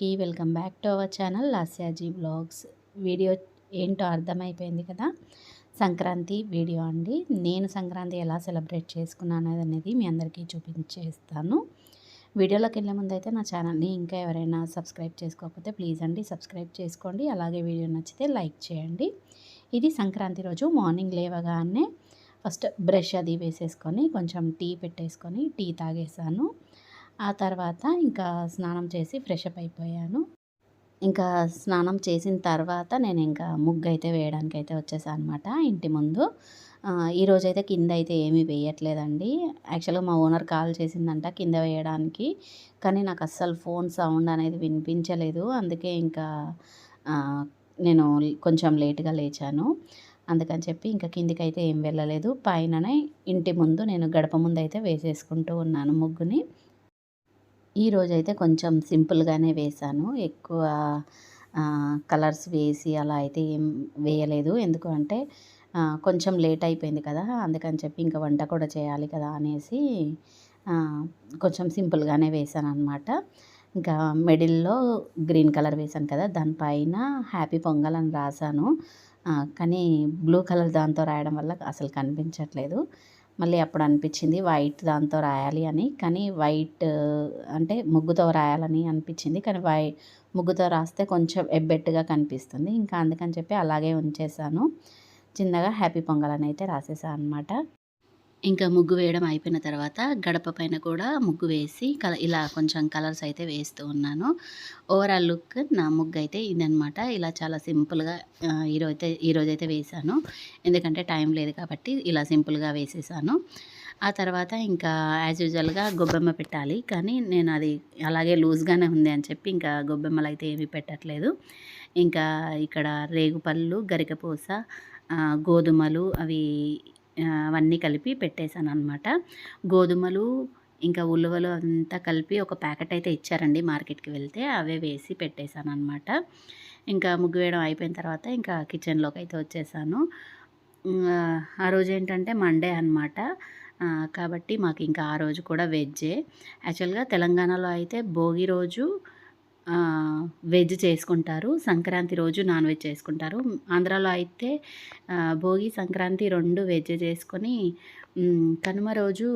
అందరికీ welcome back to our channel లాస్యాజీ blogs. Video ఏంటో అర్థమైపోయింది కదా? సంక్రాంతి వీడియో అండి. నేను సంక్రాంతి ఎలా సెలబ్రేట్ చేసుకున్నాను అనేది మీ అందరికీ చూపించేస్తాను. వీడియోలోకి వెళ్ళే ముందు అయితే నా ఛానల్ని ఇంకా ఎవరైనా సబ్స్క్రైబ్ చేసుకోకపోతే ప్లీజ్ అండి సబ్స్క్రైబ్ చేసుకోండి. అలాగే వీడియో నచ్చితే లైక్ చేయండి. ఇది సంక్రాంతి రోజు మార్నింగ్ లేవగానే ఫస్ట్ బ్రష్ అది వేసేసుకొని కొంచెం టీ పెట్టేసుకొని టీ తాగేసాను. ఆ తర్వాత ఇంకా స్నానం చేసి ఫ్రెష్ అప్ అయిపోయాను. ఇంకా స్నానం చేసిన తర్వాత నేను ఇంకా ముగ్గు అయితే వేయడానికి అయితే వచ్చేసాను అనమాట ఇంటి ముందు. ఈరోజు ఈరోజైతే కింద అయితే ఏమీ వేయట్లేదండి. యాక్చువల్గా మా ఓనర్ కాల్ చేసిందంట కింద వేయడానికి కానీ నాకు అస్సలు ఫోన్ సౌండ్ అనేది వినిపించలేదు. అందుకే ఇంకా నేను కొంచెం లేట్గా లేచాను. అందుకని చెప్పి ఇంకా కిందికి అయితే ఏం వెళ్ళలేదు. పైననే ఇంటి ముందు నేను గడప ముందు అయితే వేసేసుకుంటూ ఉన్నాను ముగ్గుని. ఈరోజు అయితే కొంచెం సింపుల్గానే వేశాను ఎక్కువ కలర్స్ వేసి అలా అయితే ఏం వేయలేదు. ఎందుకు అంటే కొంచెం లేట్ అయిపోయింది కదా అందుకని చెప్పి ఇంకా వంట కూడా చేయాలి కదా అనేసి కొంచెం సింపుల్గానే వేశాను అనమాట ఇంకా మిడిల్లో గ్రీన్ కలర్ వేశాను కదా దానిపైన హ్యాపీ పొంగల్ అని రాశాను కానీ బ్లూ కలర్ దాంతో రాయడం వల్ల అసలు కనిపించట్లేదు. మళ్ళీ అప్పుడు అనిపించింది వైట్ దాంతో రాయాలి అని. కానీ వైట్ అంటే ముగ్గుతో రాయాలని అనిపించింది. కానీ వై ముగ్గుతో రాస్తే కొంచెం ఎబ్బెట్టుగా కనిపిస్తుంది. ఇంకా అందుకని చెప్పి అలాగే ఉంచేసాను చిన్నగా హ్యాపీ పొంగల్ అని అయితే రాసేసాను అనమాట ఇంకా ముగ్గు వేయడం అయిపోయిన తర్వాత గడప పైన కూడా ముగ్గు వేసి కల ఇలా కొంచెం కలర్స్ అయితే వేస్తూ ఉన్నాను. ఓవరాల్ లుక్ నా ముగ్గు అయితే ఇదనమాట ఇలా చాలా సింపుల్గా ఈరోజైతే ఈరోజు అయితే వేశాను. ఎందుకంటే టైం లేదు కాబట్టి ఇలా సింపుల్గా వేసేసాను. ఆ తర్వాత ఇంకా యాజ్ యూజువల్గా గొబ్బెమ్మ పెట్టాలి. కానీ నేను అది అలాగే లూజ్గానే ఉంది అని చెప్పి ఇంకా గొబ్బెమ్మలు అయితే ఏమీ పెట్టట్లేదు. ఇంకా ఇక్కడ రేగుపళ్ళు గరికపూస గోధుమలు అవి అవన్నీ కలిపి పెట్టేశాను అనమాట గోధుమలు ఇంకా ఉలువలు అంతా కలిపి ఒక ప్యాకెట్ అయితే ఇచ్చారండి మార్కెట్కి వెళ్తే. అవే వేసి పెట్టేశాను అనమాట ఇంకా ముగ్గు వేయడం అయిపోయిన తర్వాత ఇంకా కిచెన్లోకి అయితే వచ్చేసాను. ఆ రోజు ఏంటంటే మండే అనమాట కాబట్టి మాకు ఇంకా ఆ రోజు కూడా వెజ్జే. యాక్చువల్గా తెలంగాణలో అయితే భోగి రోజు వెజ్ చేసుకుంటారు. సంక్రాంతి రోజు నాన్ వెజ్ చేసుకుంటారు. ఆంధ్రాలో అయితే భోగి సంక్రాంతి రెండు వెజ్ చేసుకొని కనుమ రోజు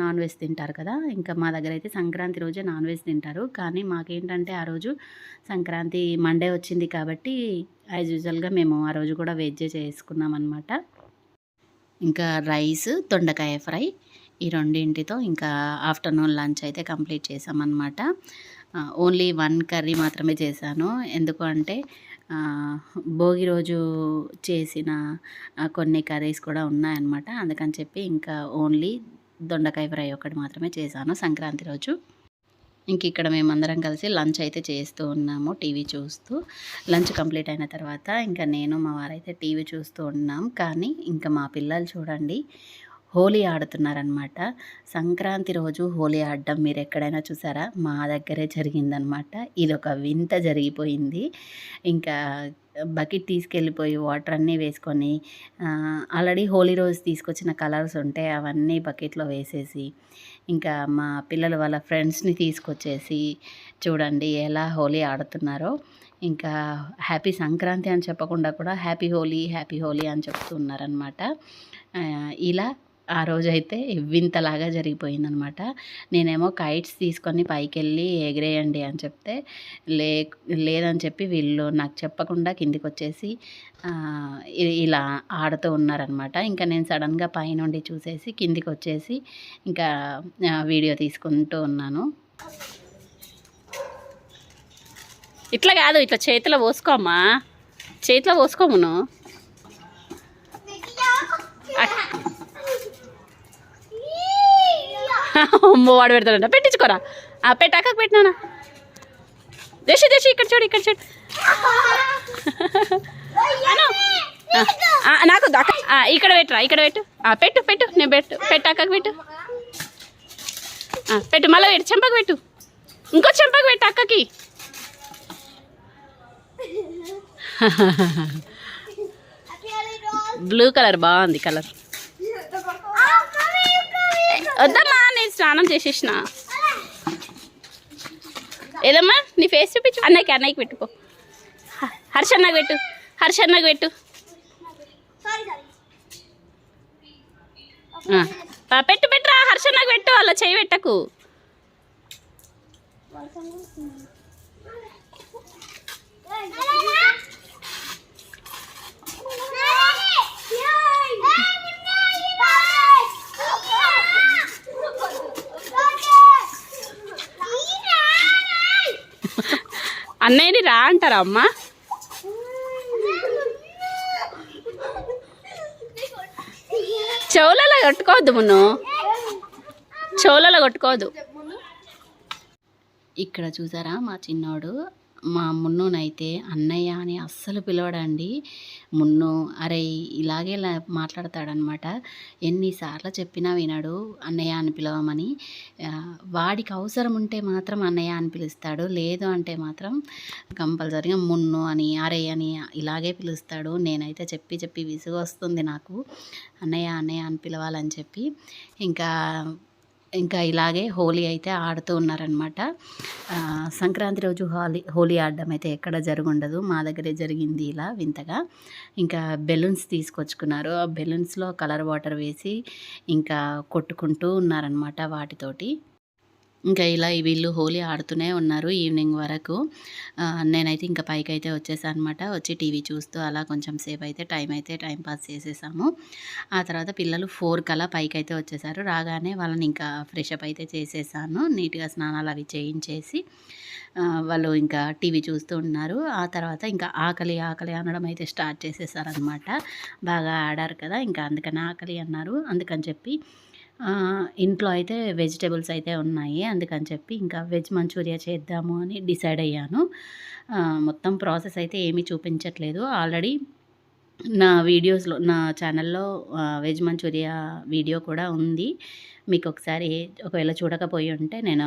నాన్ వెజ్ తింటారు కదా. ఇంకా మా దగ్గర అయితే సంక్రాంతి రోజే నాన్ వెజ్ తింటారు. కానీ మాకేంటంటే ఆ రోజు సంక్రాంతి మండే వచ్చింది కాబట్టి యాజ్ యూజువల్గా మేము ఆ రోజు కూడా వెజ్ చేసుకున్నాం అనమాట ఇంకా రైస్ దొండకాయ ఫ్రై ఈ రెండింటితో ఇంకా ఆఫ్టర్నూన్ లంచ్ అయితే కంప్లీట్ చేసామన్నమాట. ఓన్లీ వన్ కర్రీ మాత్రమే చేశాను. ఎందుకు అంటే భోగి రోజు చేసిన కొన్ని కర్రీస్ కూడా ఉన్నాయన్నమాట. అందుకని చెప్పి ఇంకా ఓన్లీ దొండకాయ ఫ్రై ఒకటి మాత్రమే చేశాను సంక్రాంతి రోజు. ఇంక ఇక్కడ మేమందరం కలిసి లంచ్ అయితే చేస్తూ ఉన్నాము టీవీ చూస్తూ. లంచ్ కంప్లీట్ అయిన తర్వాత ఇంకా నేను మా వారైతే టీవీ చూస్తూ ఉన్నాం. కానీ ఇంకా మా పిల్లలు చూడండి హోలీ ఆడుతున్నారనమాట సంక్రాంతి రోజు హోలీ ఆడడం మీరు ఎక్కడైనా చూసారా? మా దగ్గరే జరిగిందనమాట ఇది ఒక వింత జరిగిపోయింది. ఇంకా బకెట్ తీసుకెళ్ళిపోయి వాటర్ అన్నీ వేసుకొని ఆల్రెడీ హోలీ రోజు తీసుకొచ్చిన కలర్స్ ఉంటే అవన్నీ బకెట్లో వేసేసి ఇంకా మా పిల్లలు వాళ్ళ ఫ్రెండ్స్ని తీసుకొచ్చేసి చూడండి ఎలా హోలీ ఆడుతున్నారో. ఇంకా హ్యాపీ సంక్రాంతి అని చెప్పకుండా కూడా హ్యాపీ హోలీ హ్యాపీ హోలీ అని చెప్తున్నారనమాట ఇలా ఆ రోజైతే ఇవ్వింతలాగా జరిగిపోయిందనమాట. నేనేమో కైట్స్ తీసుకొని పైకి వెళ్ళి ఎగిరేయండి అని చెప్తే లే లేదని చెప్పి వీళ్ళు నాకు చెప్పకుండా కిందికి వచ్చేసి ఇలా ఆడుతూ ఉన్నారనమాట. ఇంకా నేను సడన్గా పైనుండి చూసేసి కిందికి వచ్చేసి ఇంకా వీడియో తీసుకుంటూ ఉన్నాను. ఇట్లా కాదు ఇట్లా చేతిలో పోసుకోమ్మా. చేతిలో పోసుకోమును నువ్వు అట్- అమ్మో వాడు పెడతాడంట. పెట్టించుకోరా. ఆ పెట్టాక పెట్టినానా దేశి దేశి ఇక్కడ చూడు ఇక్కడ చూడు. నాకు ఇక్కడ పెట్టురా ఇక్కడ పెట్టు. ఆ, పెట్టు పెట్టు నేను పెట్టు పెట్టాక పెట్టు. పెట్టు మళ్ళీ పెట్టు చెంపకు పెట్టు. ఇంకో చెంపకు పెట్టు అక్కకి. బ్లూ కలర్ బాగుంది కలర్. వద్దమ్మా. నేను స్నానం చేసేసిన. ఏదమ్మా నీ ఫేస్ చూపించు. అన్నయ్యకి అన్నయ్యకి పెట్టుకో. హ- హర్ష అన్నకు పెట్టు. హర్ష అన్నకు పెట్టు. పెట్టు పెట్టురా హర్ష పెట్టు అలా చేయి పెట్టకు. అన్నయ్యని రా అంటారా అమ్మ? చెవులలో కొట్టుకోవద్దు మున్ను. చెవులలో కొట్టుకోవద్దు. ఇక్కడ చూసారా మా చిన్నోడు? మా మున్నునైతే అన్నయ్య అని అస్సలు పిలవడండి. మున్ను అరే ఇలాగే ఇలా మాట్లాడతాడనమాట. ఎన్నిసార్లు చెప్పినా వినడు అన్నయ్య అని పిలవమని. వాడికి అవసరం ఉంటే మాత్రం అన్నయ్య అని పిలుస్తాడు. లేదు అంటే మాత్రం కంపల్సరీగా మున్ను అని అరే అని ఇలాగే పిలుస్తాడు. నేనైతే చెప్పి చెప్పి విసుగు వస్తుంది నాకు. అన్నయ్య అన్నయ్య అని పిలవాలని చెప్పి. ఇంకా ఇంకా ఇలాగే హోలీ అయితే ఆడుతూ ఉన్నారనమాట సంక్రాంతి రోజు హోలీ హోలీ ఆడడం అయితే ఎక్కడ జరుగుండదు. మా దగ్గరే జరిగింది ఇలా వింతగా. ఇంకా బెలూన్స్ తీసుకొచ్చుకున్నారు. ఆ బెలూన్స్లో కలర్ వాటర్ వేసి ఇంకా కొట్టుకుంటూ ఉన్నారనమాట వాటితోటి. ఇంకా ఇలా వీళ్ళు హోలీ ఆడుతూనే ఉన్నారు ఈవినింగ్ వరకు. నేనైతే ఇంకా పైకి అయితే వచ్చేసాను అనమాట వచ్చి టీవీ చూస్తూ అలా కొంచెం సేపు అయితే టైం అయితే టైం పాస్ చేసేసాము. ఆ తర్వాత పిల్లలు ఫోర్ కల్లా పైకి అయితే వచ్చేసారు. రాగానే వాళ్ళని ఇంకా ఫ్రెష్ అప్ అయితే చేసేసాను. నీట్గా స్నానాలు అవి చేయించేసి వాళ్ళు ఇంకా టీవీ చూస్తూ ఉన్నారు. ఆ తర్వాత ఇంకా ఆకలి ఆకలి అనడం అయితే స్టార్ట్ చేసేసారనమాట. బాగా ఆడారు కదా ఇంకా అందుకని ఆకలి అన్నారు. అందుకని చెప్పి ఇంట్లో అయితే వెజిటేబుల్స్ అయితే ఉన్నాయి. అందుకని చెప్పి ఇంకా వెజ్ మంచూరియా చేద్దాము అని డిసైడ్ అయ్యాను. మొత్తం ప్రాసెస్ అయితే ఏమీ చూపించట్లేదు. ఆల్రెడీ నా వీడియోస్లో నా ఛానల్లో వెజ్ మంచూరియా వీడియో కూడా ఉంది. మీకు ఒకసారి ఒకవేళ చూడకపోయి ఉంటే నేను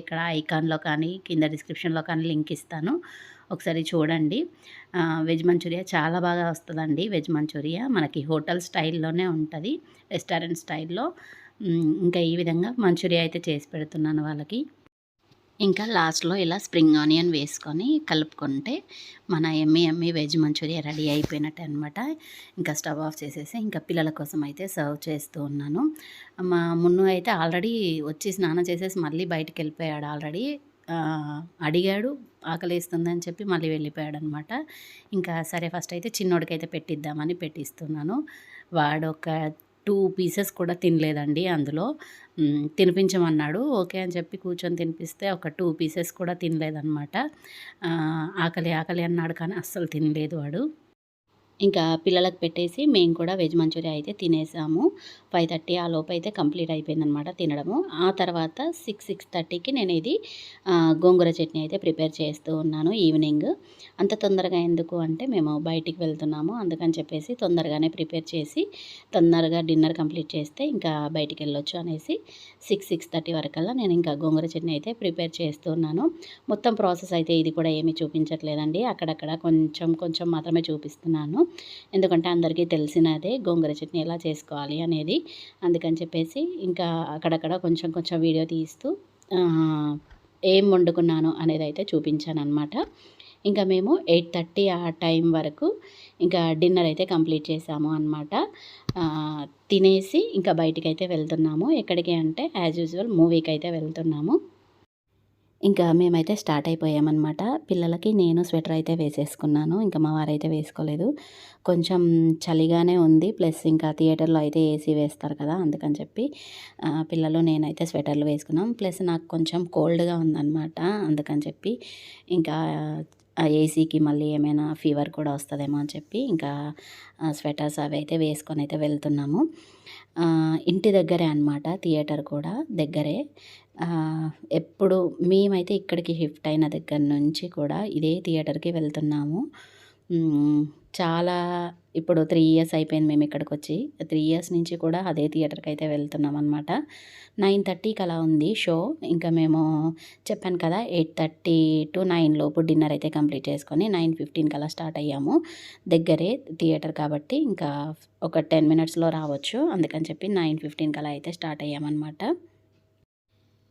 ఇక్కడ ఐకాన్లో కానీ కింద డిస్క్రిప్షన్లో కానీ లింక్ ఇస్తాను. ఒకసారి చూడండి. వెజ్ మంచూరియా చాలా బాగా వస్తుందండి. వెజ్ మంచూరియా మనకి హోటల్ స్టైల్లోనే ఉంటుంది. రెస్టారెంట్ స్టైల్లో. ఇంకా ఈ విధంగా మంచూరియా అయితే చేసి పెడుతున్నాను వాళ్ళకి. ఇంకా లాస్ట్లో ఇలా స్ప్రింగ్ ఆనియన్ వేసుకొని కలుపుకుంటే మన ఎమ్మి ఎమ్మి వెజ్ మంచూరియా రెడీ అయిపోయినట్టు అనమాట ఇంకా స్టవ్ ఆఫ్ చేసేసి ఇంకా పిల్లల కోసం అయితే సర్వ్ చేస్తూ ఉన్నాను. మా మున్ను అయితే ఆల్రెడీ వచ్చి స్నానం చేసేసి మళ్ళీ బయటకు వెళ్ళిపోయాడు ఆల్రెడీ. అడిగాడు ఆకలిస్తుందని చెప్పి మళ్ళీ వెళ్ళిపోయాడు అనమాట ఇంకా సరే ఫస్ట్ అయితే చిన్నోడికి అయితే పెట్టిద్దామని పెట్టిస్తున్నాను. వాడు ఒక టూ పీసెస్ కూడా తినలేదండి అందులో. తినిపించమన్నాడు. ఓకే అని చెప్పి కూర్చొని తినిపిస్తే ఒక టూ పీసెస్ కూడా తినలేదన్నమాట. ఆకలి ఆకలి అన్నాడు కానీ అస్సలు తినలేదు వాడు. ఇంకా పిల్లలకు పెట్టేసి మేము కూడా వెజ్ మంచూరియా అయితే తినేసాము. ఫైవ్ థర్టీ ఆ లోపు అయితే కంప్లీట్ అయిపోయిందనమాట తినడము. ఆ తర్వాత సిక్స్ సిక్స్ థర్టీకి నేను ఇది గోంగూర చట్నీ అయితే ప్రిపేర్ చేస్తూ ఉన్నాను ఈవినింగ్. అంత తొందరగా ఎందుకు అంటే మేము బయటికి వెళ్తున్నాము. అందుకని చెప్పేసి తొందరగానే ప్రిపేర్ చేసి తొందరగా డిన్నర్ కంప్లీట్ చేస్తే ఇంకా బయటికి వెళ్ళొచ్చు అనేసి సిక్స్ సిక్స్ థర్టీ వరకల్లా నేను ఇంకా గోంగూర చట్నీ అయితే ప్రిపేర్ చేస్తున్నాను మొత్తం ప్రాసెస్ అయితే ఇది కూడా ఏమీ చూపించట్లేదండి. అక్కడక్కడ కొంచెం కొంచెం మాత్రమే చూపిస్తున్నాను. ఎందుకంటే అందరికీ తెలిసినదే గోంగూర చట్నీ ఎలా చేసుకోవాలి అనేది. అందుకని చెప్పేసి ఇంకా అక్కడక్కడ కొంచెం కొంచెం వీడియో తీస్తూ ఏం వండుకున్నాను అనేది అయితే చూపించాను అనమాట ఇంకా మేము ఎయిట్ థర్టీ ఆ టైం వరకు ఇంకా డిన్నర్ అయితే కంప్లీట్ చేసాము అనమాట తినేసి ఇంకా బయటికి అయితే వెళ్తున్నాము. ఎక్కడికి అంటే యాజ్ యూజువల్ మూవీకి అయితే వెళ్తున్నాము. ఇంకా మేమైతే స్టార్ట్ అయిపోయామన్నమాట. పిల్లలకి నేను స్వెటర్ అయితే వేసేసుకున్నాను. ఇంకా మా వారైతే వేసుకోలేదు. కొంచెం చలిగానే ఉంది. ప్లస్ ఇంకా థియేటర్లో అయితే ఏసీ వేస్తారు కదా అందుకని చెప్పి పిల్లలు నేనైతే స్వెటర్లు వేసుకున్నాం. ప్లస్ నాకు కొంచెం కోల్డ్గా ఉందన్నమాట అందుకని చెప్పి ఇంకా ఏసీకి మళ్ళీ ఏమైనా ఫీవర్ కూడా వస్తుందేమో అని చెప్పి ఇంకా స్వెటర్స్ అవి అయితే వేసుకొని అయితే వెళ్తున్నాము. ఇంటి దగ్గరే అనమాట థియేటర్ కూడా దగ్గరే. ఎప్పుడు మేమైతే ఇక్కడికి షిఫ్ట్ అయిన దగ్గర నుంచి కూడా ఇదే థియేటర్కి వెళ్తున్నాము. చాలా ఇప్పుడు త్రీ ఇయర్స్ అయిపోయింది మేము ఇక్కడికి వచ్చి త్రీ ఇయర్స్ నుంచి కూడా అదే థియేటర్కి అయితే వెళ్తున్నాం అనమాట నైన్ థర్టీకి అలా ఉంది షో ఇంకా మేము చెప్పాను కదా ఎయిట్ థర్టీ టు నైన్ లోపు డిన్నర్ అయితే కంప్లీట్ చేసుకొని నైన్ ఫిఫ్టీన్కి అలా స్టార్ట్ అయ్యాము. దగ్గరే థియేటర్ కాబట్టి ఇంకా ఒక టెన్ మినిట్స్లో రావచ్చు. అందుకని చెప్పి నైన్ ఫిఫ్టీన్కి అలా అయితే స్టార్ట్ అయ్యామన్నమాట.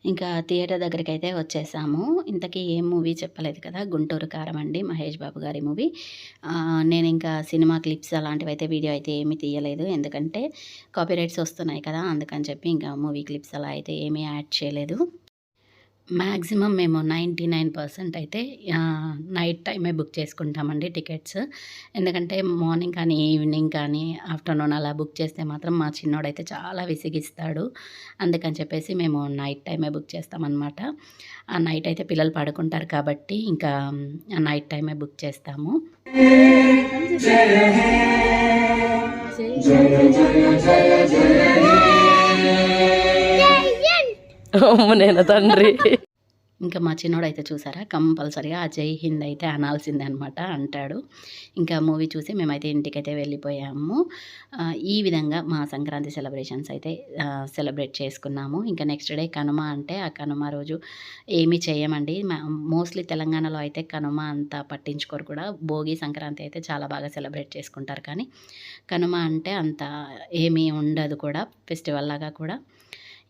ఇంకా థియేటర్ దగ్గరికి అయితే వచ్చేసాము. ఇంతకీ ఏం మూవీ చెప్పలేదు కదా? గుంటూరు కారం అండి మహేష్ బాబు గారి మూవీ. నేను ఇంకా సినిమా క్లిప్స్ అలాంటివి అయితే వీడియో అయితే ఏమీ తీయలేదు. ఎందుకంటే కాపీరైట్స్ వస్తున్నాయి కదా అందుకని చెప్పి ఇంకా మూవీ క్లిప్స్ అలా అయితే ఏమీ యాడ్ చేయలేదు. మ్యాక్సిమం మేము నైంటీ నైన్ పర్సెంట్ అయితే నైట్ టైమే బుక్ చేసుకుంటామండి టికెట్స్ ఎందుకంటే మార్నింగ్ కానీ ఈవినింగ్ కానీ ఆఫ్టర్నూన్ అలా బుక్ చేస్తే మాత్రం మా చిన్నోడైతే చాలా విసిగిస్తాడు అందుకని చెప్పేసి మేము నైట్ టైమే బుక్ చేస్తామన్నమాట ఆ నైట్ అయితే పిల్లలు పడుకుంటారు కాబట్టి ఇంకా నైట్ టైమే బుక్ చేస్తాము నేను తండ్రి? ఇంకా మా చిన్నోడు అయితే చూసారా? కంపల్సరీగా ఆ జై హింద్ అయితే అనాల్సిందే అనమాట అంటాడు. ఇంకా మూవీ చూసి మేమైతే ఇంటికైతే వెళ్ళిపోయాము. ఈ విధంగా మా సంక్రాంతి సెలబ్రేషన్స్ అయితే సెలబ్రేట్ చేసుకున్నాము. ఇంకా నెక్స్ట్ డే కనుమ అంటే ఆ కనుమ రోజు ఏమీ చేయమండి. మోస్ట్లీ తెలంగాణలో అయితే కనుమ అంత పట్టించుకోరు కూడా. భోగి సంక్రాంతి అయితే చాలా బాగా సెలబ్రేట్ చేసుకుంటారు కానీ కనుమ అంటే అంత ఏమీ ఉండదు కూడా ఫెస్టివల్ లాగా కూడా.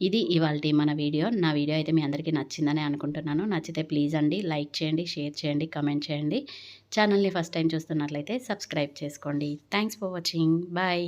ఇది ఇవాళ మన వీడియో. నా వీడియో అయితే మీ అందరికీ నచ్చిందని అనుకుంటున్నాను. నచ్చితే ప్లీజ్ అండి లైక్ చేయండి షేర్ చేయండి కమెంట్ చేయండి. ఛానల్ని ఫస్ట్ టైం చూస్తున్నట్లయితే సబ్స్క్రైబ్ చేసుకోండి. Thanks for watching. బాయ్.